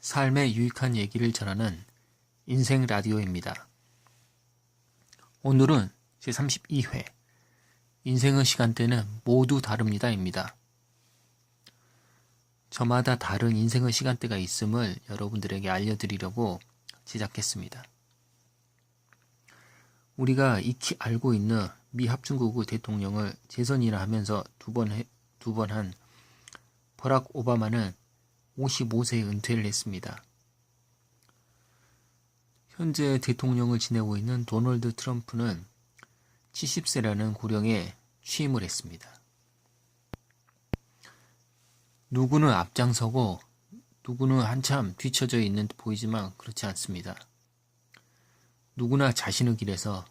삶의 유익한 얘기를 전하는 인생 라디오입니다. 오늘은 제32회 인생의 시간대는 모두 다릅니다입니다. 저마다 다른 인생의 시간대가 있음을 여러분들에게 알려드리려고 제작했습니다. 우리가 익히 알고 있는 미 합중국의 대통령을 재선이라 하면서 두 번 두번 한 버락 오바마는 55세에 은퇴를 했습니다. 현재 대통령을 지내고 있는 도널드 트럼프는 70세라는 고령에 취임을 했습니다. 누구는 앞장서고 누구는 한참 뒤처져 있는 듯 보이지만 그렇지 않습니다. 누구나 자신의 길에서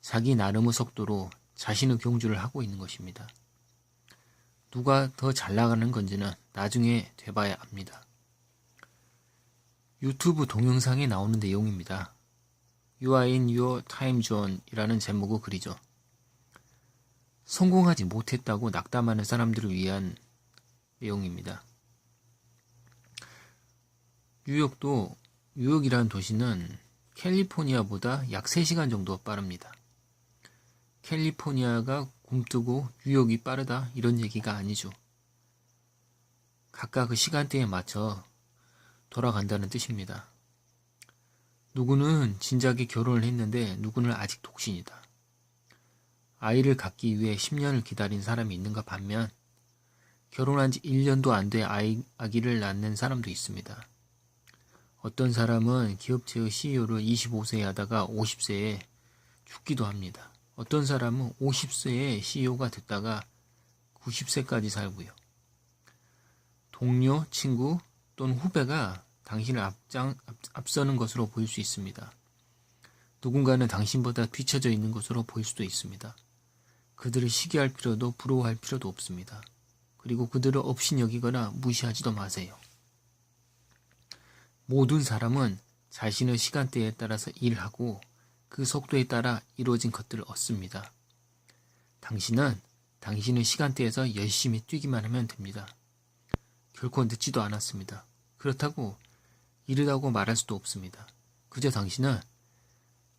자기 나름의 속도로 자신의 경주를 하고 있는 것입니다. 누가 더 잘 나가는 건지는 나중에 돼봐야 합니다. 유튜브 동영상에 나오는 내용입니다. You are in your time zone 이라는 제목의 글이죠. 성공하지 못했다고 낙담하는 사람들을 위한 내용입니다. 뉴욕도, 뉴욕이라는 도시는 캘리포니아보다 약 3시간 정도 빠릅니다. 캘리포니아가 굼뜨고 뉴욕이 빠르다 이런 얘기가 아니죠. 각각 그 시간대에 맞춰 돌아간다는 뜻입니다. 누구는 진작에 결혼을 했는데 누구는 아직 독신이다. 아이를 갖기 위해 10년을 기다린 사람이 있는가 반면 결혼한 지 1년도 안 돼 아이, 아기를 낳는 사람도 있습니다. 어떤 사람은 기업체의 CEO를 25세에 하다가 50세에 죽기도 합니다. 어떤 사람은 50세에 CEO가 됐다가 90세까지 살고요. 동료, 친구 또는 후배가 당신을 앞장, 앞, 앞서는 것으로 보일 수 있습니다. 누군가는 당신보다 뒤처져 있는 것으로 보일 수도 있습니다. 그들을 시기할 필요도 부러워할 필요도 없습니다. 그리고 그들을 없인 여기거나 무시하지도 마세요. 모든 사람은 자신의 시간대에 따라서 일하고 그 속도에 따라 이루어진 것들을 얻습니다. 당신은 당신의 시간대에서 열심히 뛰기만 하면 됩니다. 결코 늦지도 않았습니다. 그렇다고 이르다고 말할 수도 없습니다. 그저 당신은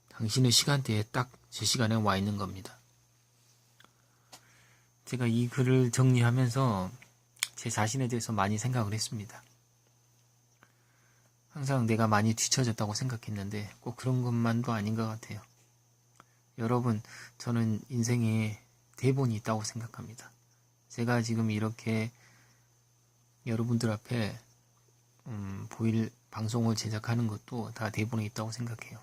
당신의 시간대에 딱 제 시간에 와 있는 겁니다. 제가 이 글을 정리하면서 제 자신에 대해서 많이 생각을 했습니다. 항상 내가 많이 뒤처졌다고 생각했는데 꼭 그런 것만도 아닌 것 같아요. 여러분, 저는 인생에 대본이 있다고 생각합니다. 제가 지금 이렇게 여러분들 앞에 음, 보일 방송을 제작하는 것도 다 대본에 있다고 생각해요.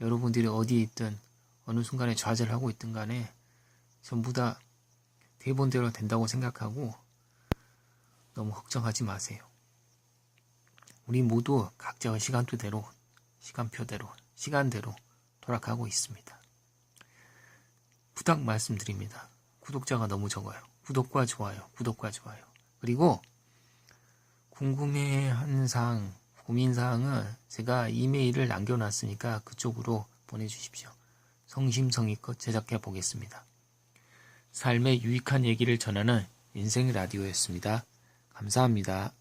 여러분들이 어디에 있든 어느 순간에 좌절하고 있든 간에 전부 다 대본대로 된다고 생각하고 너무 걱정하지 마세요. 우리 모두 각자의 시간표대로, 시간표대로, 시간대로 돌아가고 있습니다. 부탁 말씀드립니다. 구독자가 너무 적어요. 구독과 좋아요, 구독과 좋아요. 그리고 궁금해하는 사항, 고민사항은 제가 이메일을 남겨놨으니까 그쪽으로 보내주십시오. 성심성의껏 제작해 보겠습니다. 삶의 유익한 얘기를 전하는 인생 라디오였습니다. 감사합니다.